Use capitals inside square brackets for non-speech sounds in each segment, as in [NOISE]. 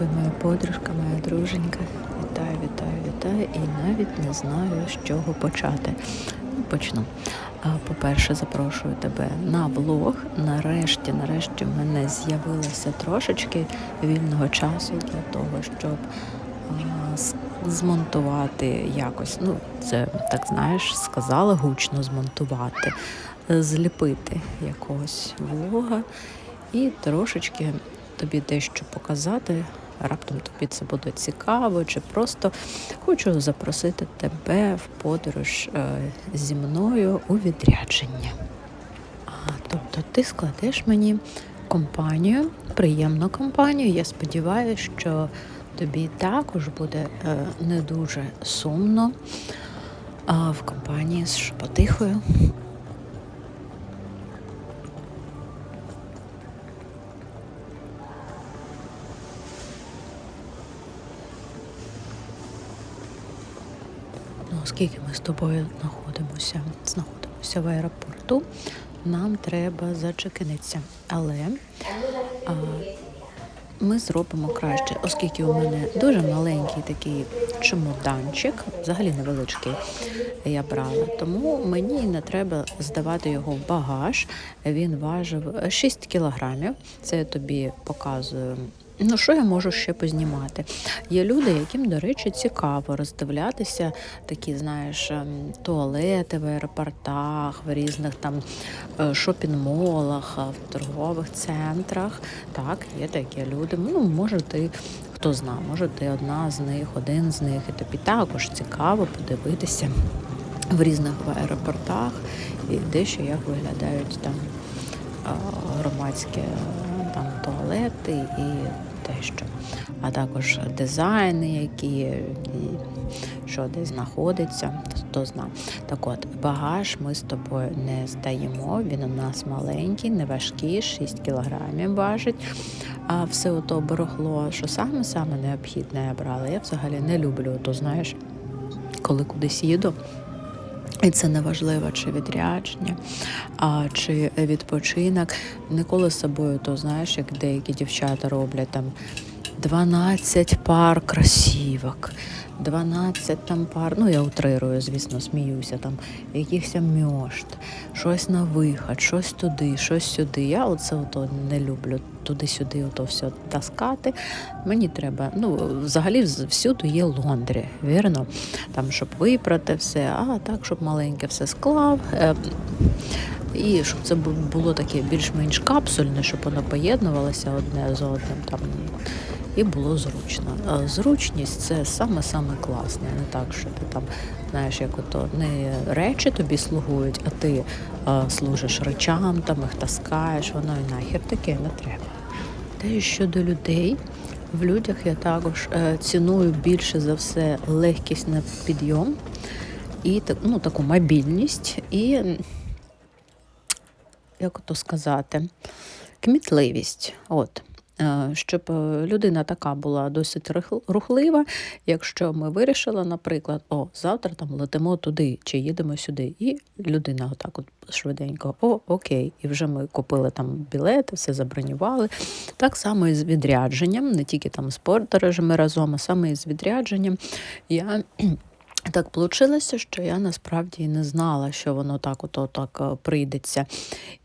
любі моя подружка, моя друженька. Вітаю, вітаю, вітаю і навіть не знаю, з чого почати. Ну, Почну. По-перше, запрошую тебе на влог. Нарешті, нарешті, в мене з'явилося трошечки вільного часу для того, щоб змонтувати якось. Ну, це так знаєш, сказала гучно змонтувати, зліпити якогось влога і трошечки тобі дещо показати. Раптом тобі це буде цікаво, чи просто хочу запросити тебе в подорож е, зі мною у відрядження. А, тобто ти складеш мені компанію, приємну компанію. Я сподіваюся, що тобі також буде е, не дуже сумно в компанії з Шепотихою. Оскільки ми з тобою знаходимося, знаходимося в аеропорту, нам треба зачекинитися. Але а, ми зробимо краще, оскільки у мене дуже маленький такий чемоданчик, взагалі невеличкий я брала. Тому мені не треба здавати його в багаж. Він важив 6 кілограмів. Це я тобі показую. Ну, що я можу ще познімати? Є люди, яким, до речі, цікаво роздивлятися такі, знаєш, ем, туалети в аеропортах, в різних там е, шопінг-молах, е, в торгових центрах. Так, є такі люди. Ну, може, ти хто зна, може, ти одна з них, один з них, і тобі також цікаво подивитися в різних аеропортах і дещо як виглядають там е, громадські там туалети і дещо. А також дизайни, які що де знаходиться, хто зна. Так от, багаж ми з тобою не здаємо. Він у нас маленький, не важкий, 6 кілограмів важить. А все ото барахло, що саме саме необхідне я брала. Я взагалі не люблю, то знаєш, коли кудись їду. І це не важливо, чи відрядження, а чи відпочинок. Ніколи з собою, то знаєш, як деякі дівчата роблять там 12 пар кросівок, 12 там пар, ну я утрирую, звісно, сміюся, там якихось мьошт, щось на виход, щось туди, щось сюди. Я оце ото не люблю туди-сюди, ото все таскати. Мені треба, ну, взагалі вз- всюди є лондрі, вірно? Там, щоб випрати все, а так, щоб маленьке все склав. Е, і щоб це було таке більш-менш капсульне, щоб воно поєднувалося одне з одним там. І було зручно. Зручність це саме-саме класне. Не так, що ти там, знаєш, як ото не речі тобі слугують, а ти а, служиш речам, там їх таскаєш, воно і нахер таке не треба. Та й щодо людей, в людях я також е, ціную більше за все легкість на підйом і ну, таку мобільність і, як то сказати, кмітливість. От. Е, Щоб е, людина така була досить рухлива, якщо ми вирішили, наприклад, о, завтра там летимо туди чи їдемо сюди, і людина отак от швиденько, о, окей, і вже ми купили там білети, все забронювали. Так само і з відрядженням, не тільки там з подорожами разом, а саме і з відрядженням. Я так вийшло, що я насправді не знала, що воно так ото так е, прийдеться.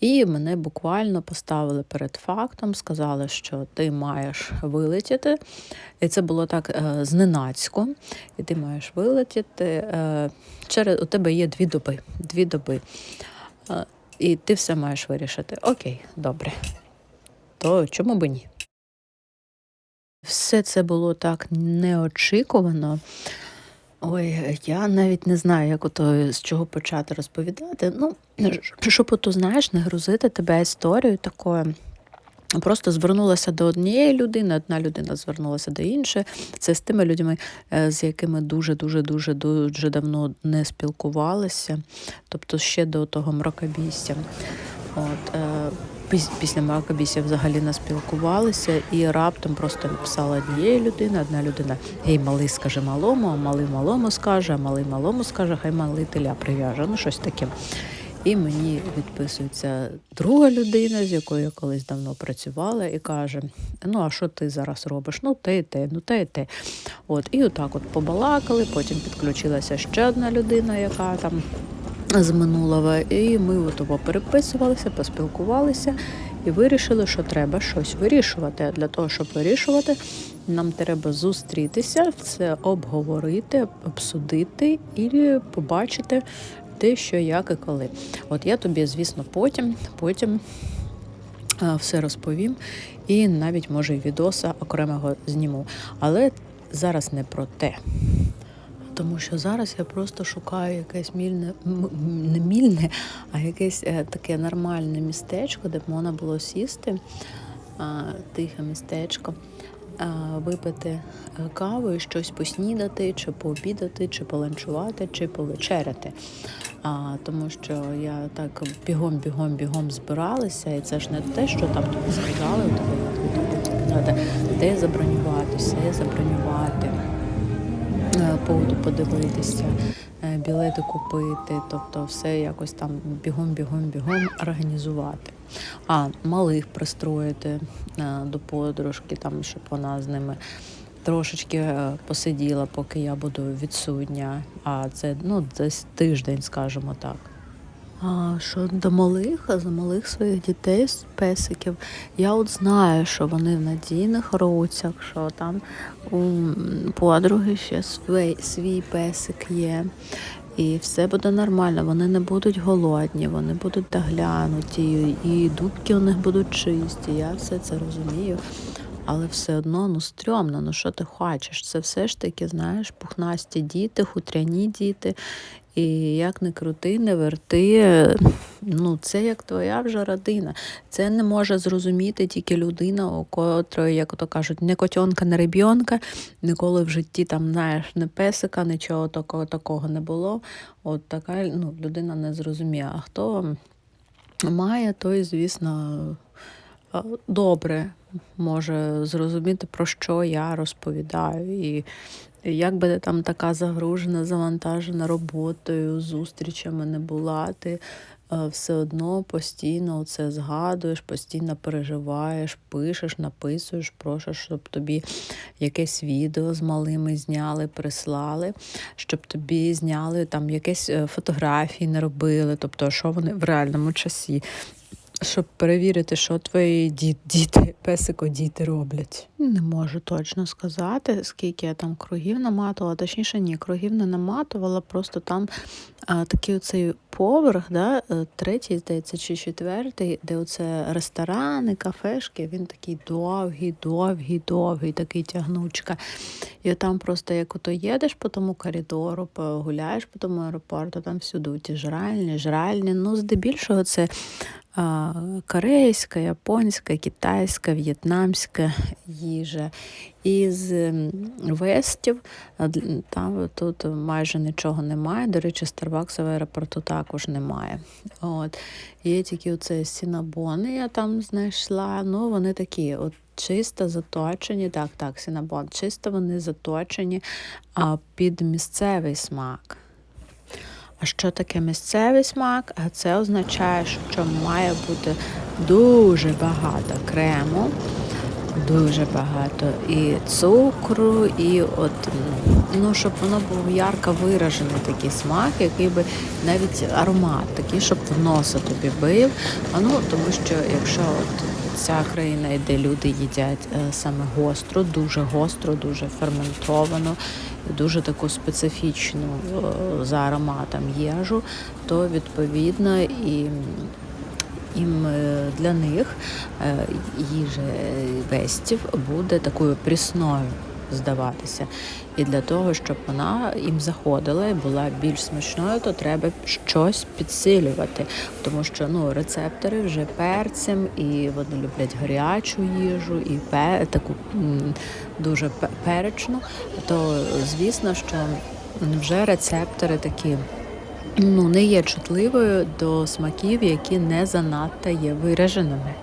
І мене буквально поставили перед фактом, сказали, що ти маєш вилетіти. І це було так е, зненацько. І ти маєш вилетіти. Е, через у тебе є дві доби. Дві доби. Е, і ти все маєш вирішити. Окей, добре. То чому би ні? Все це було так неочікувано. Ой, я навіть не знаю, як ото з чого почати розповідати. Ну, щоб ото, знаєш, не грузити тебе історією такою. Просто звернулася до однієї людини, одна людина звернулася до іншої. Це з тими людьми, е, з якими дуже дуже дуже давно не спілкувалися, тобто ще до того мракобісся. От, е, після мракобісся взагалі не спілкувалися, і раптом просто написала однієї людини, одна людина: Гей, малий скаже малому, а малий малому скаже, а малий малому скаже, хай малий теля прив'яже. Ну, щось таке. І мені відписується друга людина, з якою я колись давно працювала, і каже: Ну, а що ти зараз робиш? Ну, те і те, ну те і те. От, і отак от побалакали, потім підключилася ще одна людина, яка там з минулого, і ми от переписувалися, поспілкувалися і вирішили, що треба щось вирішувати. А для того, щоб вирішувати, нам треба зустрітися, це обговорити, обсудити і побачити де, що, як і коли. От я тобі, звісно, потім, потім. е, Все розповім і навіть може відоса окремого зніму. Але зараз не про те. Тому що зараз я просто шукаю якесь мільне, не мільне, а якесь е, таке нормальне містечко, де б можна було сісти, тихе містечко, випити е, каву і щось поснідати, чи пообідати, чи поланчувати, чи повечеряти. А, тому що я так бігом, бігом, бігом збиралася, і це ж не те, що там тобі сказали, тобі треба де забронювати, все забронювати поводу подивитися, е, білети купити, тобто все якось там бігом, бігом, бігом організувати. А малих пристроїти е, до подружки, там, щоб вона з ними трошечки е, посиділа, поки я буду відсутня. А це ну, десь тиждень, скажімо так. Що до малих, за малих своїх дітей, песиків, я от знаю, що вони в надійних руцях, що там у подруги ще свій, свій песик є. І все буде нормально, вони не будуть голодні, вони будуть доглянуті, і дубки у них будуть чисті. Я все це розумію. Але все одно ну стрьомно, ну що ти хочеш? Це все ж таки, знаєш, пухнасті діти, хутряні діти. І як не крути, не верти, ну це як твоя вже родина. Це не може зрозуміти тільки людина, у котрої, як то кажуть, не котенка, не ребінка, ніколи в житті там, знаєш, не песика, нічого такого такого не було. От така ну, людина не зрозуміє. А хто має, той, звісно, добре може зрозуміти, про що я розповідаю. І як би ти там така загружена, завантажена роботою, зустрічами не була, ти е, все одно постійно це згадуєш, постійно переживаєш, пишеш, написуєш, прошиш, щоб тобі якесь відео з малими зняли, прислали, щоб тобі зняли там якесь е, фотографії не робили, тобто що вони в реальному часі. Щоб перевірити, що твої ді- діти, песико діти роблять. Не можу точно сказати, скільки я там кругів наматувала. Точніше, ні, кругів не наматувала, просто там а, такий оцей поверх, да, е, третій, здається, чи четвертий, де оце ресторани, кафешки, він такий довгий, довгий, довгий, такий тягнучка. І там просто як ото їдеш по тому коридору, гуляєш по тому аеропорту, там всюди ті жральні, жральні. Ну, здебільшого це а, корейська, японська, китайська, в'єтнамська їжа. Із ем, вестів там тут майже нічого немає. До речі, Starbucks в аеропорту також немає. От. Є тільки оце сінабони, я там знайшла. Ну, вони такі, от чисто заточені, так, так, сінабон, чисто вони заточені а, під місцевий смак. А що таке місцевий смак? А це означає, що має бути дуже багато крему, дуже багато і цукру, і от ну, щоб воно був ярко виражений такий смак, який би навіть аромат такий, щоб в носа тобі бив. А ну тому що якщо от ця країна, де люди їдять е, саме гостро, дуже гостро, дуже ферментовано, дуже таку специфічну е, за ароматом їжу, то відповідно і їм е, для них е, їжа вестів буде такою прісною здаватися. І для того, щоб вона їм заходила і була більш смачною, то треба щось підсилювати. Тому що ну, рецептори вже перцем, і вони люблять гарячу їжу, і пе, таку дуже пе- перечну, то звісно, що вже рецептори такі ну, не є чутливою до смаків, які не занадто є вираженими.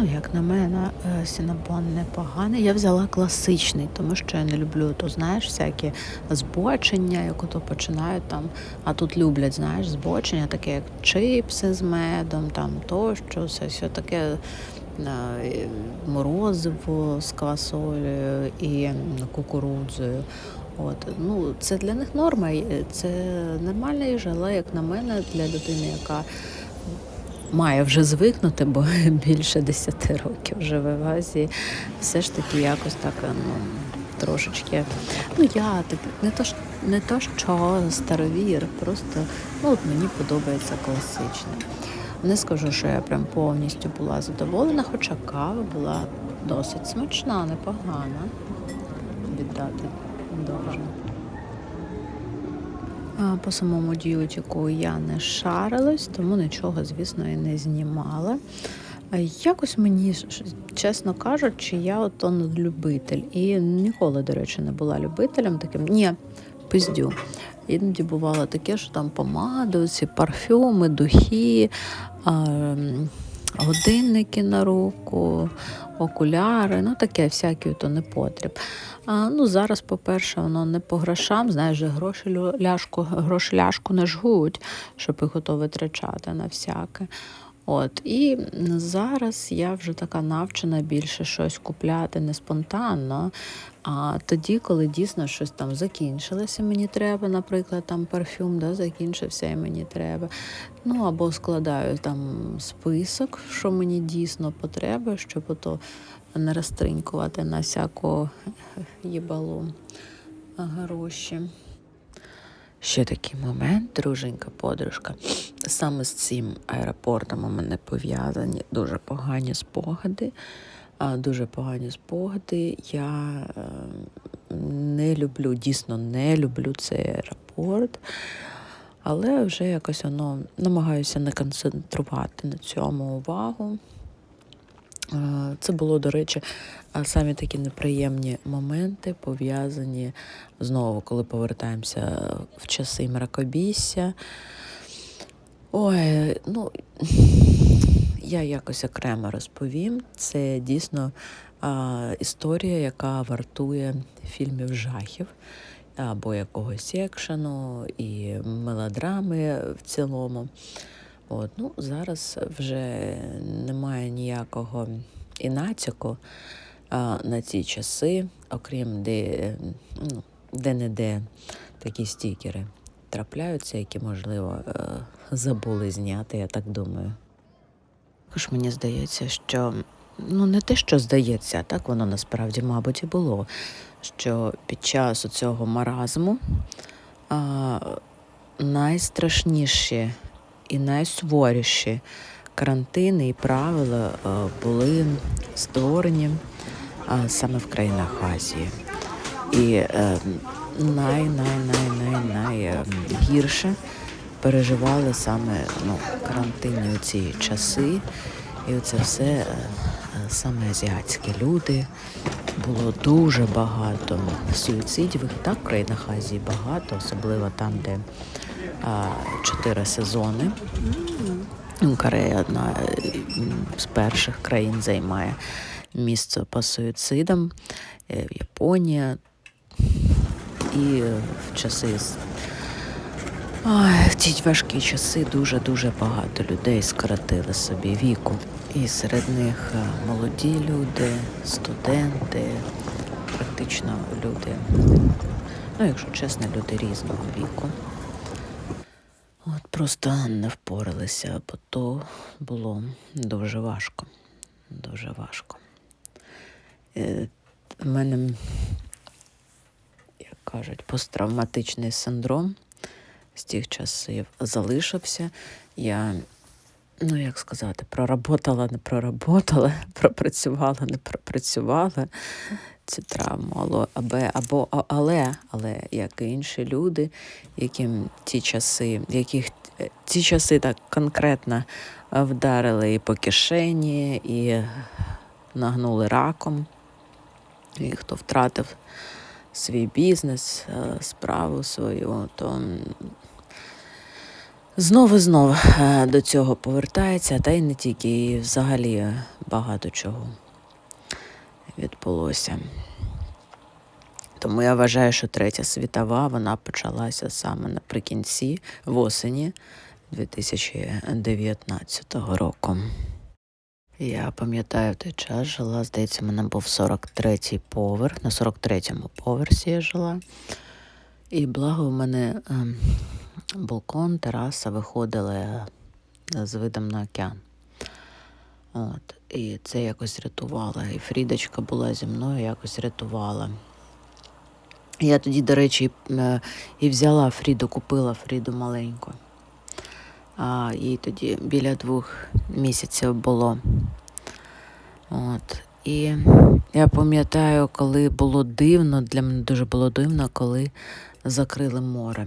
Ну, як на мене, е, Сінабон непоганий. Я взяла класичний, тому що я не люблю, то знаєш, всякі збочення, як ото починають там. А тут люблять, знаєш, збочення, таке як чипси з медом, там тощо, все, все таке е, морозиво з квасолею і кукурудзою. От, ну, це для них норма, це нормальна їжа, але як на мене, для людини, яка має вже звикнути, бо [LAUGHS] більше 10 років живе в Азії, все ж таки якось так ну, трошечки. Ну я типу, не то, не то що старовір, просто ну, от мені подобається класичне. Не скажу, що я прям повністю була задоволена, хоча кава була досить смачна, непогана. Віддати должно. По самому діютіку я не шарилась, тому нічого, звісно, і не знімала. Якось мені, чесно кажучи, я ото любитель. І ніколи, до речі, не була любителем таким. Ні, пиздю. Іноді бувало таке, що там помади, ці парфюми, духи, годинники на руку, окуляри, ну таке всяке то непотріб. А, ну, зараз, по-перше, воно не по грошам, знаєш, гроші ляшку, гроші ляшку не жгуть, щоб їх ото витрачати на всяке. От, і зараз я вже така навчена більше щось купляти не спонтанно. А тоді, коли дійсно щось там закінчилося, мені треба, наприклад, там парфюм да, закінчився і мені треба. Ну або складаю там список, що мені дійсно потреба, щоб ото не розтринькувати на всяку їбалу гроші. Ще такий момент, друженька, подружка. Саме з цим аеропортом у мене пов'язані дуже погані спогади. Дуже погані спогади. Я е, не люблю, дійсно не люблю цей аеропорт, але вже якось воно намагаюся не концентрувати на цьому увагу. Це було, до речі, самі такі неприємні моменти пов'язані знову, коли повертаємося в часи мракобісся. Ой, ну я якось окремо розповім. Це дійсно а, історія, яка вартує фільмів жахів або якогось екшену і мелодрами в цілому. От, ну, зараз вже немає ніякого і натяку а, на ці часи, окрім де, ну, де-не-де такі стікери трапляються, які, можливо, е, забули зняти, я так думаю. Також мені здається, що ну не те, що здається, так воно насправді, мабуть, і було. Що під час цього маразму а, найстрашніші і найсуворіші карантини і правила були створені саме в країнах Азії. І е, най, най, най, най, най е, гірше переживали саме ну, карантинні ці часи. І оце все е, е, саме азіатські люди. Було дуже багато суїцидів. Так в країнах Азії багато, особливо там, де чотири сезони. Ну, Корея одна з перших країн займає місце по суїцидам. Е, Японія і в часи Ой, в ті важкі часи дуже-дуже багато людей скоротили собі віку. І серед них е, молоді люди, студенти, практично люди, ну, якщо чесно, люди різного віку. От просто не впоралися, бо то було дуже важко. Дуже важко. Е, В мене, як кажуть, посттравматичний синдром з тих часів залишився. Я, ну як сказати, проработала, не проработала, [LAUGHS] пропрацювала, не пропрацювала цю травму. Або, або, але, але як і інші люди, яким ті часи, яких е, ці часи так конкретно е, вдарили і по кишені, і нагнули раком, і хто втратив свій бізнес, е, справу свою, то Знову е, до цього повертається, та й не тільки, і взагалі багато чого відбулося. Тому я вважаю, що третя світова вона почалася саме наприкінці в осені 2019 року. Я пам'ятаю, в той час жила, здається, мене був 43-й поверх, на 43-му поверсі я жила. І благо в мене ем, балкон, тераса виходили е, з видом на океан. От, і це якось рятувало. І Фрідочка була зі мною, якось рятувала. Я тоді, до речі, е, і взяла Фріду, купила Фріду маленьку. А їй тоді біля двох місяців було. От. І я пам'ятаю, коли було дивно, для мене дуже було дивно, коли закрили море.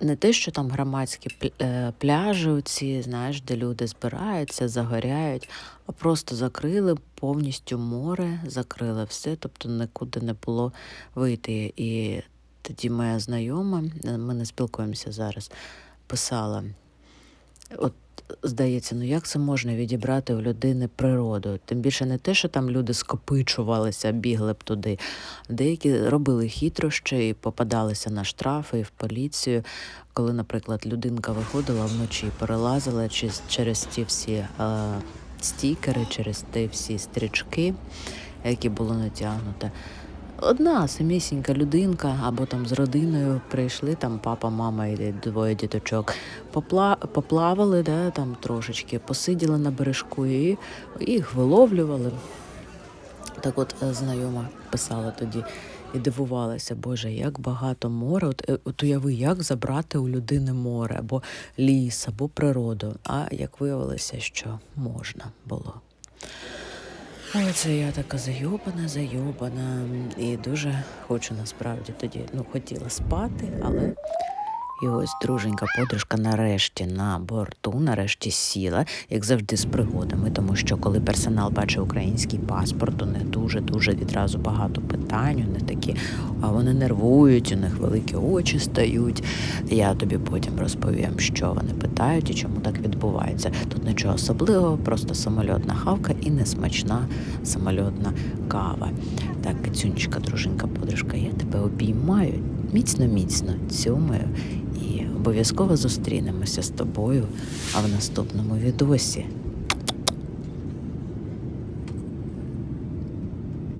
Не те, що там громадські е, пляжі, ці, знаєш, де люди збираються, загоряють, а просто закрили повністю море, закрили все, тобто нікуди не було вийти. І тоді моя знайома, ми не спілкуємося зараз, писала. От здається, ну як це можна відібрати у людини природу? Тим більше не те, що там люди скопичувалися, бігли б туди. Деякі робили хитрощі і попадалися на штрафи і в поліцію. Коли, наприклад, людинка виходила вночі, перелазила через, ті всі е, стікери, через ті всі стрічки, які були натягнуті. Одна самісінька людинка або там з родиною прийшли, там папа, мама і двоє діточок. Попла... Поплавали, да, там трошечки, посиділи на бережку і їх виловлювали. Так от е, знайома писала тоді і дивувалася, Боже, як багато моря. От, е, от уяви, як забрати у людини море або ліс, або природу. А як виявилося, що можна було. Але це я така зайобана, зайобана. І дуже хочу насправді тоді ну, хотіла спати, але. І ось друженька подружка нарешті на борту, нарешті сіла, як завжди, з пригодами, тому що коли персонал бачить український паспорт, у них дуже дуже відразу багато питань. Вони такі, а вони нервують, у них великі очі стають. Я тобі потім розповім, що вони питають і чому так відбувається. Тут нічого особливого, просто самольотна хавка і несмачна самольотна кава. Так, Кицюнечка, дружинка, подружка, я тебе обіймаю міцно, міцно цьомаю обов'язково зустрінемося з тобою, а в наступному відосі.